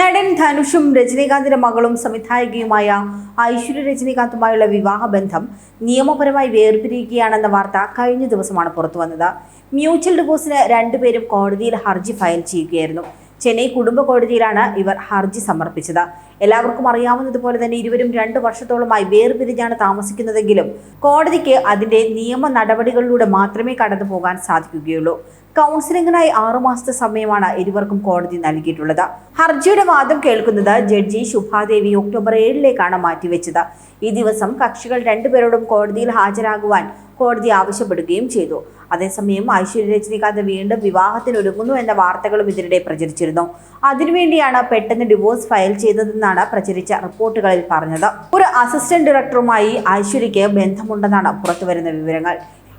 നടൻ ധനുഷും രജനീകാന്തിന്റെ മകളും സംവിധായകയുമായ ഐശ്വര്യ രജനീകാന്തുമായുള്ള വിവാഹബന്ധം നിയമപരമായി വേർപിരിയുകയാണെന്ന വാർത്ത കഴിഞ്ഞ ദിവസമാണ് പുറത്തുവന്നത്. മ്യൂച്വൽ ഡിവോഴ്സിന് രണ്ടുപേരും കോടതിയിൽ ഹർജി ഫയൽ ചെയ്യുകയായിരുന്നു. ചെന്നൈ കുടുംബ കോടതിയിലാണ് ഇവർ ഹർജി സമർപ്പിച്ചത്. എല്ലാവർക്കും അറിയാവുന്നതുപോലെ തന്നെ ഇരുവരും രണ്ടു വർഷത്തോളമായി വേർപിരിഞ്ഞാണ് താമസിക്കുന്നതെങ്കിലും കോടതിക്ക് അതിന്റെ നിയമ നടപടികളിലൂടെ മാത്രമേ കടന്നു പോകാൻ സാധിക്കുകയുള്ളൂ. കൗൺസിലിംഗിനായി ആറുമാസത്തെ സമയമാണ് ഇരുവർക്കും കോടതി നൽകിയിട്ടുള്ളത്. ഹർജിയുടെ വാദം കേൾക്കുന്നത് ജഡ്ജി ശുഭാദേവി ഒക്ടോബർ ഏഴിലേക്കാണ് മാറ്റിവെച്ചത്. ഈ ദിവസം കക്ഷികൾ രണ്ടുപേരോടും കോടതിയിൽ ഹാജരാകുവാൻ കോടതി ആവശ്യപ്പെടുകയും ചെയ്തു. അതേസമയം ഐശ്വര്യ രജനീകാന്ത് വീണ്ടും വിവാഹത്തിനൊരുങ്ങുന്നു എന്ന വാർത്തകളും ഇതിനിടെ പ്രചരിച്ചിരുന്നു. അതിനുവേണ്ടിയാണ് പെട്ടെന്ന് ഡിവോഴ്സ് ഫയൽ ചെയ്തതെന്നാണ് പ്രചരിച്ച റിപ്പോർട്ടുകളിൽ പറഞ്ഞത്. ഒരു അസിസ്റ്റന്റ് ഡയറക്ടറുമായി ഐശ്വര്യയ്ക്ക് ബന്ധമുണ്ടെന്നാണ് പുറത്തുവരുന്ന വിവരങ്ങൾ.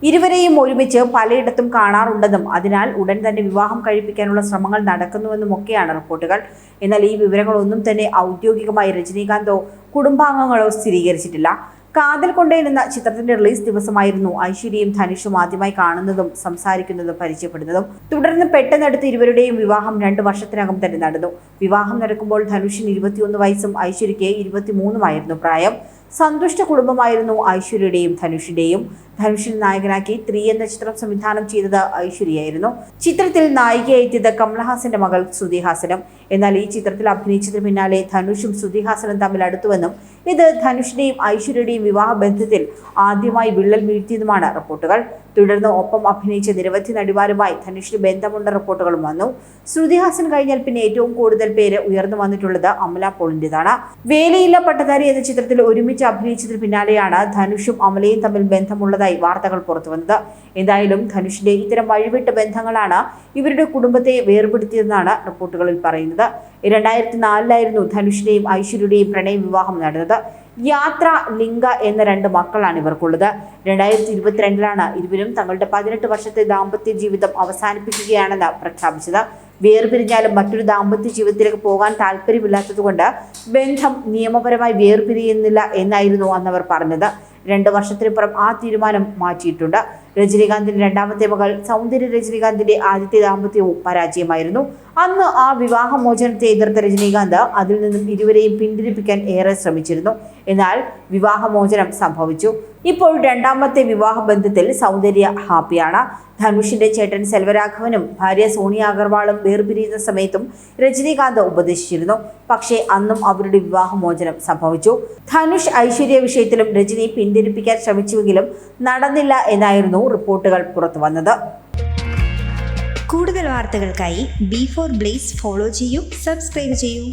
ഇരുവരെയും ഒരുമിച്ച് പലയിടത്തും കാണാറുണ്ടെന്നും അതിനാൽ ഉടൻ തന്നെ വിവാഹം കഴിപ്പിക്കാനുള്ള ശ്രമങ്ങൾ നടക്കുന്നുവെന്നും ഒക്കെയാണ് റിപ്പോർട്ടുകൾ. എന്നാൽ ഈ വിവരങ്ങളൊന്നും തന്നെ ഔദ്യോഗികമായി രജനീകാന്തോ കുടുംബാംഗങ്ങളോ സ്ഥിരീകരിച്ചിട്ടില്ല. കാതൽ കൊണ്ടേൻ എന്ന ചിത്രത്തിന്റെ റിലീസ് ദിവസമായിരുന്നു ഐശ്വര്യയും ധനുഷും ആദ്യമായി കാണുന്നതും സംസാരിക്കുന്നതും പരിചയപ്പെടുന്നതും. തുടർന്ന് പെട്ടെന്നെടുത്ത് ഇരുവരുടെയും വിവാഹം രണ്ട് വർഷത്തിനകം തന്നെ നടന്നു. വിവാഹം നടക്കുമ്പോൾ ധനുഷിന് ഇരുപത്തിയൊന്ന് വയസ്സും ഐശ്വര്യയ്ക്ക് ഇരുപത്തിമൂന്നുമായിരുന്നു പ്രായം. സന്തുഷ്ട കുടുംബമായിരുന്നു ഐശ്വര്യയുടെയും ധനുഷിന്റെയും. ധനുഷിനെ നായകനാക്കി ത്രീ എന്ന ചിത്രം സംവിധാനം ചെയ്തത് ഐശ്വര്യയായിരുന്നു. ചിത്രത്തിൽ നായികയായി എത്തിയത് കമലഹാസന്റെ മകൾ ശ്രുതിഹാസനും എന്നാൽ ഈ ചിത്രത്തിൽ അഭിനയിച്ചതിന് പിന്നാലെ ധനുഷും ശ്രുതിഹാസനും തമ്മിൽ അടുത്തുവെന്നും ഇത് ധനുഷിന്റെയും ഐശ്വര്യയുടെയും വിവാഹ ബന്ധത്തിൽ ആദ്യമായി വിള്ളൽ വീഴ്ത്തിയതുമാണ് റിപ്പോർട്ടുകൾ. തുടർന്ന് ഒപ്പം അഭിനയിച്ച നിരവധി നടിമാരുമായി ധനുഷിന് ബന്ധമുണ്ട റിപ്പോർട്ടുകളും വന്നു. ശ്രുതിഹാസൻ കഴിഞ്ഞാൽ പിന്നെ ഏറ്റവും കൂടുതൽ പേര് ഉയർന്നു വന്നിട്ടുള്ളത് അമല പോളിന്റേതാണ്. വേലയില്ല പട്ടധാരി എന്ന ചിത്രത്തിൽ ഒരുമിച്ച് അഭിനയിച്ചതിന് പിന്നാലെയാണ് ധനുഷും അമലയും തമ്മിൽ ബന്ധമുള്ളതായി വാർത്തകൾ പുറത്തുവന്നത് എന്തായാലും ധനുഷിന്റെ ഇത്തരം വഴിവിട്ട ബന്ധങ്ങളാണ് ഇവരുടെ കുടുംബത്തെ വേർപെടുത്തിയതെന്നാണ് റിപ്പോർട്ടുകളിൽ പറയുന്നത്. രണ്ടായിരത്തി നാലിലായിരുന്നു ധനുഷിന്റെയും ഐശ്വര്യയുടെയും പ്രണയ വിവാഹം നടന്നത്. യാത്ര ലിംഗ എന്ന രണ്ട് മക്കളാണ് ഇവർക്കുള്ളത്. രണ്ടായിരത്തി ഇരുപത്തിരണ്ടിലാണ് ഇരുവരും തങ്ങളുടെ പതിനെട്ട് വർഷത്തെ ദാമ്പത്യ ജീവിതം അവസാനിപ്പിക്കുകയാണെന്ന് പ്രഖ്യാപിച്ചത്. വേർപിരിഞ്ഞാലും മറ്റൊരു ദാമ്പത്യ ജീവിതത്തിലേക്ക് പോകാൻ താല്പര്യമില്ലാത്തതുകൊണ്ട് ബന്ധം നിയമപരമായി വേർപിരിയുന്നില്ല എന്നായിരുന്നു അന്നവർ പറഞ്ഞത്. രണ്ട് വർഷത്തിനിപ്പുറം ആ തീരുമാനം മാറ്റിയിട്ടുണ്ട്. രജനീകാന്തിന്റെ രണ്ടാമത്തെ മകൾ സൗന്ദര്യ രജനീകാന്തിന്റെ ആദ്യത്തെ ദാമ്പത്യവും പരാജയമായിരുന്നു. അന്ന് ആ വിവാഹമോചനത്തെ എതിർത്ത രജനീകാന്ത് അതിൽ നിന്നും ഇരുവരെയും പിന്തിരിപ്പിക്കാൻ ഏറെ ശ്രമിച്ചിരുന്നു. എന്നാൽ വിവാഹമോചനം സംഭവിച്ചു. ഇപ്പോൾ രണ്ടാമത്തെ വിവാഹ ബന്ധത്തിൽ സൗന്ദര്യ ഹാപ്പിയാണ്. ധനുഷിന്റെ ചേട്ടൻ സെൽവരാഘവനും ഭാര്യ സോണിയ അഗർവാളും വേർപിരിയുന്ന സമയത്തും രജനീകാന്ത് ഉപദേശിച്ചിരുന്നു. പക്ഷേ അന്നും അവരുടെ വിവാഹമോചനം സംഭവിച്ചു. ധനുഷ് ഐശ്വര്യ വിഷയത്തിലും രജനി പിന്തിരിപ്പിക്കാൻ ശ്രമിച്ചുവെങ്കിലും നടന്നില്ല എന്നായിരുന്നു റിപ്പോർട്ടുകൾ പുറത്തു വന്നത്. കൂടുതൽ വാർത്തകൾക്കായി ബി ഫോർ ബ്ലേസ് ഫോളോ ചെയ്യൂ സബ്സ്ക്രൈബ് ചെയ്യൂ.